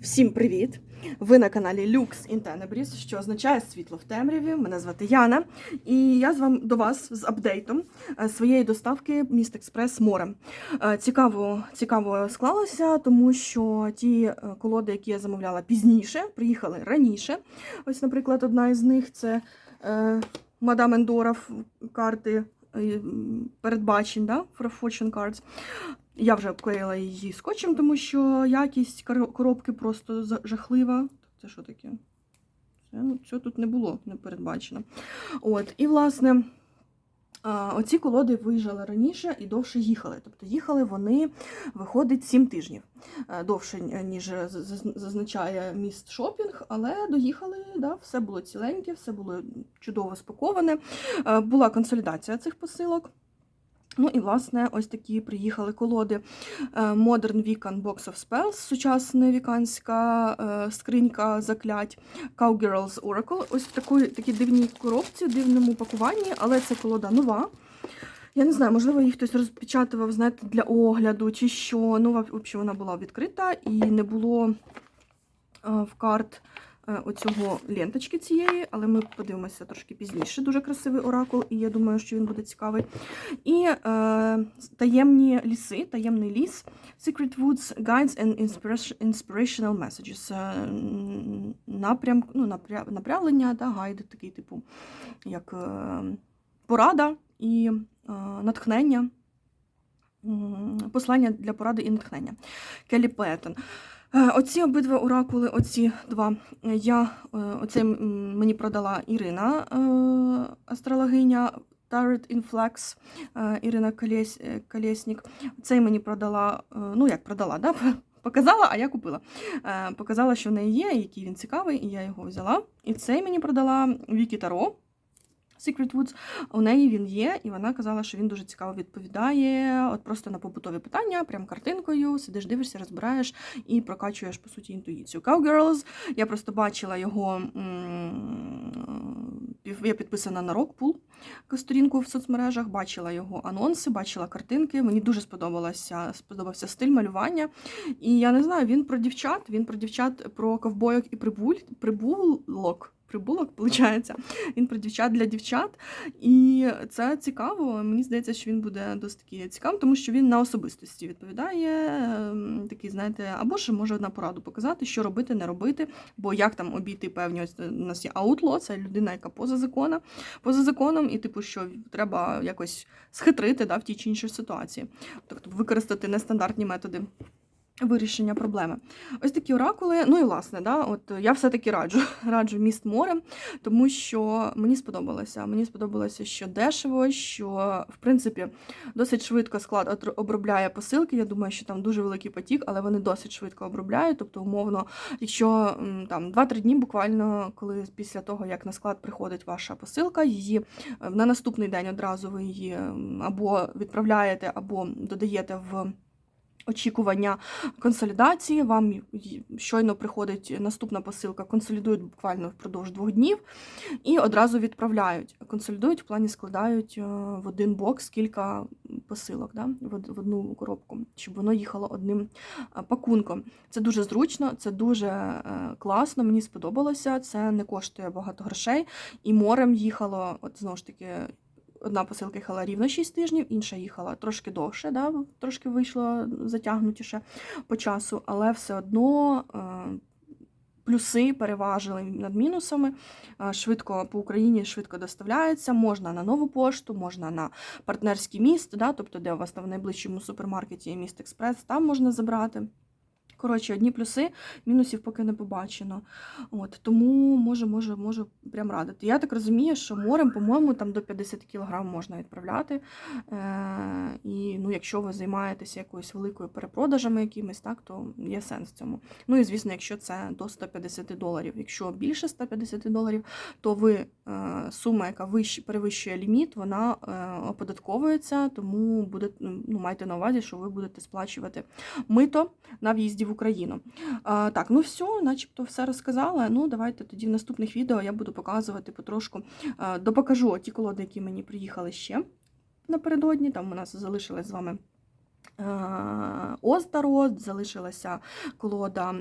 Всім привіт! Ви на каналі Lux in що означає світло в темряві. Мене звати Яна, і я з вами до вас з апдейтом е, своєї доставки Міст Експрес морем. Е, Цікаво, цікаво склалося, тому що ті е, колоди, які я замовляла пізніше, приїхали раніше. Ось, наприклад, одна із них це Мадам Ендора в- карти передбачень, да? for Fortune Cards. Я вже обклеїла її скотчем, тому що якість коробки просто жахлива. Це що таке? Це, ну, цього тут не було не передбачено. От, і, власне, оці колоди виїжджали раніше і довше їхали. Тобто їхали вони, виходить, 7 тижнів. Е, Довше, ніж зазначає міст шопінг, але доїхали, да, все було ціленьке, все було чудово спаковане. Е, Була консолідація цих посилок. Ну і власне ось такі приїхали колоди Е, Modern Wiccan Box of Spells, сучасна віканська е, скринька заклять, Cowgirls Oracle. Ось в такій, такій дивній коробці, дивному пакуванні, але це колода нова. Я не знаю, можливо, її хтось розпечатував, знаєте, для огляду чи що. Ну, взагалі вона була відкрита і не було е, в карт оцього ленточки цієї, але ми подивимося трошки пізніше. Дуже красивий оракул, і я думаю, що він буде цікавий. І е, таємні ліси, таємний ліс, Secret Woods Guides and Inspirational Messages. Е, Напрям, ну, напря, направлення, да, гайди, такий типу, як е, порада і е, натхнення. Послання для поради і натхнення. Келі Петтон. Е, Оці обидва оракули, оці два, я е, оце мені продала Ірина, е, астрологиня Tarot in Flex, е, Ірина Колєс, Колєснік. Цей мені продала, ну як продала, да? показала, а я купила. Показала, що в неї є, який він цікавий, і я його взяла. І цей мені продала Вікі Таро. Secret Woods, у неї він є, і вона казала, що він дуже цікаво відповідає от просто на побутові питання, прям картинкою, сидиш, дивишся, розбираєш і прокачуєш, по суті, інтуїцію. Cowgirls, я просто бачила його, я підписана на Rockpool, сторінку в соцмережах, бачила його анонси, бачила картинки. Мені дуже сподобалося, сподобався стиль малювання. І я не знаю, він про дівчат, він про дівчат, про ковбойок і прибуль, прибулок. Прибулок, виходить. Він про дівчат для дівчат. І це цікаво. Мені здається, що він буде досить таки цікавим, тому що він на особистості відповідає. ем, Такий, знаєте, або ж може на пораду показати, що робити, не робити, бо як там обійти певні ось у нас є аутло, це людина, яка поза законом, поза законом, і типу, що треба якось схитрити да, в тій чи іншій ситуації, тобто використати нестандартні методи. Вирішення проблеми. Ось такі оракули. Ну і власне, да, от я все-таки раджу раджу міст морем, тому що мені сподобалося. Мені сподобалося, що дешево, що в принципі досить швидко склад обробляє посилки. Я думаю, що там дуже великий потік, але вони досить швидко обробляють. Тобто, умовно, якщо там 2-3 дні, буквально, коли після того, як на склад приходить ваша посилка, її на наступний день одразу ви її або відправляєте, або додаєте в. Очікування консолідації, вам щойно приходить наступна посилка, консолідують буквально впродовж двох днів і одразу відправляють. Консолідують в плані складають е, в один бокс кілька посилок да, в одну коробку, щоб воно їхало одним е, пакунком. Це дуже зручно, це дуже е, класно, мені сподобалося. Це не коштує багато грошей. І морем їхало, от знову ж таки. Одна посилка їхала рівно 6 тижнів, інша їхала трошки довше, да, трошки вийшло затягнутіше по часу, але все одно е, плюси переважили над мінусами. Е, Швидко по Україні швидко доставляється. Можна на нову пошту, можна на партнерський міст, да, тобто де у вас там в найближчому супермаркеті є міст Експрес, там можна забрати. Коротше, одні плюси, мінусів поки не побачено. От, тому можу, можу, можу прям радити. Я так розумію, що морем, по-моєму, там до 50 кг можна відправляти. Е- і ну, якщо ви займаєтеся якоюсь великою перепродажами якимись, так, то є сенс в цьому. Ну і звісно, якщо це до 150 доларів. Якщо більше 150 доларів, то ви е, сума, яка вищ, перевищує ліміт, вона е, оподатковується, тому буде, ну, майте на увазі, що ви будете сплачувати мито на в'їзді в Україну. А, так, ну все, начебто все розказала. Ну, давайте тоді в наступних відео я буду показувати потрошку. А, допокажу ті колоди, які мені приїхали ще напередодні. Там у нас залишилась з вами Оз залишилася колода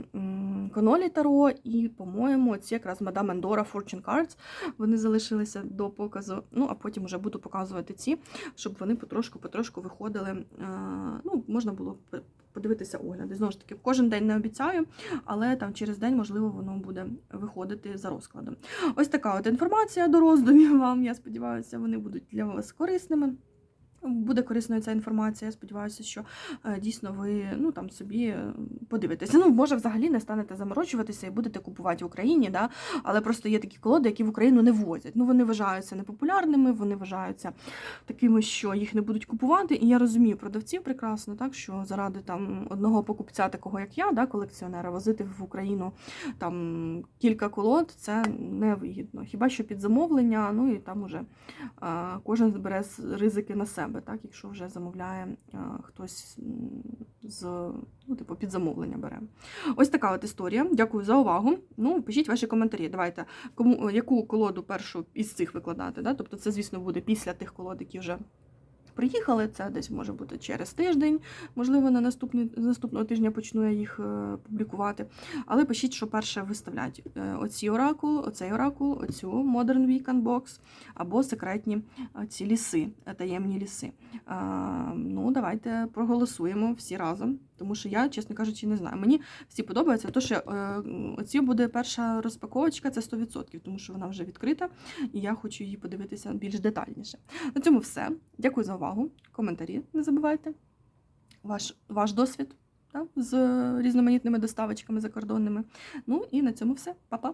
Конолі Таро, і, по-моєму, ці якраз Мадам Ендора Fortune Cards. Вони залишилися до показу. Ну, а потім вже буду показувати ці, щоб вони потрошку-потрошку виходили. Ну, можна було подивитися огляди. Знову ж таки, кожен день не обіцяю, але там через день, можливо, воно буде виходити за розкладом. Ось така от інформація до роздумів вам. Я сподіваюся, вони будуть для вас корисними. Буде корисною ця інформація. Я сподіваюся, що е, дійсно ви ну там собі е, подивитеся. Ну, може, взагалі не станете заморочуватися і будете купувати в Україні, да? але просто є такі колоди, які в Україну не возять. Ну, вони вважаються непопулярними, вони вважаються такими, що їх не будуть купувати. І я розумію продавців прекрасно, так що заради там одного покупця, такого як я, да, колекціонера, возити в Україну там кілька колод, це невигідно. Хіба що під замовлення, ну і там уже а, кожен бере ризики на себе, так, якщо вже замовляє а, хтось з ну, типу, під замовлення бере. Ось така от історія. Дякую за увагу. Ну, пишіть ваші коментарі. Давайте, кому яку колоду першу із цих викладати. Да? Тобто, це, звісно, буде після тих колод, які вже. Приїхали, це десь може бути через тиждень, можливо, на наступний з наступного тижня почну я їх е, публікувати. Але пишіть, що перше виставлять е, оці оракул, оцей оракул, оцю Modern Weekend Box або секретні е, ці ліси, таємні ліси. Ну, давайте проголосуємо всі разом, тому що я, чесно кажучи, не знаю. Мені всі подобаються, то що е, оці буде перша розпаковочка, це 100%, тому що вона вже відкрита, і я хочу її подивитися більш детальніше. На цьому все. Дякую за увагу. Коментарі не забувайте. Ваш, ваш досвід да, з різноманітними доставочками закордонними. Ну і на цьому все. Па-па!